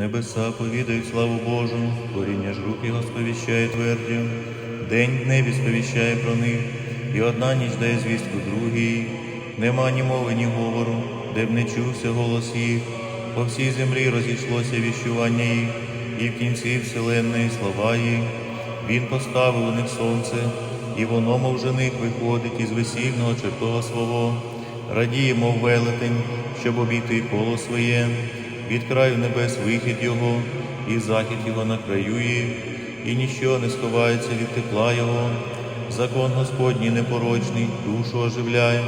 Небеса повідають славу Божу, творіння ж рук його сповіщає твердю. День в небі сповіщає про них, і одна ніч дає звістку другій. Нема ні мови, ні говору, де б не чувся голос їх. По всій землі розійшлося віщування їх, і в кінці вселенної слава їх. Він поставив у них сонце, і воно, мов жених, виходить із весільного чертога свого. Радіє, мов велетень, щоб обійти коло своє, від краю небес вихід його, і захід його на краю і ніщо не сховається від тепла його. Закон Господній непорочний, душу оживляє,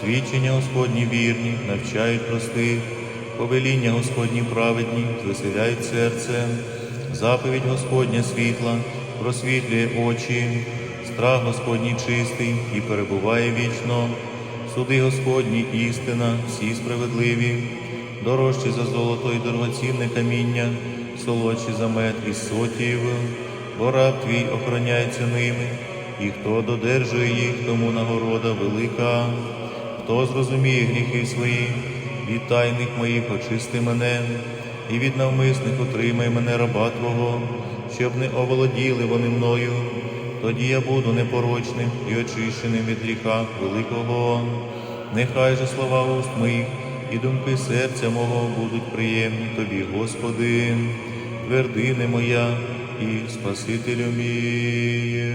свідчення Господні вірні, навчають простих, повеління Господні праведні, звеселяють серце, заповідь Господня світла, просвітлює очі, страх Господній чистий і перебуває вічно. Суди Господні істина, всі справедливі, дорожчі за золото і дорогоцінне каміння, солодші за мед і сотів, бо раб твій охороняється ними, і хто додержує їх, тому нагорода велика, хто зрозуміє гріхи свої, від тайних моїх очисти мене, і від навмисних утримай мене раба Твого, щоб не оволоділи вони мною. Тоді я буду непорочним і очищеним від гріха великого. Нехай же слова уст моїх і думки серця мого будуть приємні тобі, Господи, твердини моя і Спасителю мій.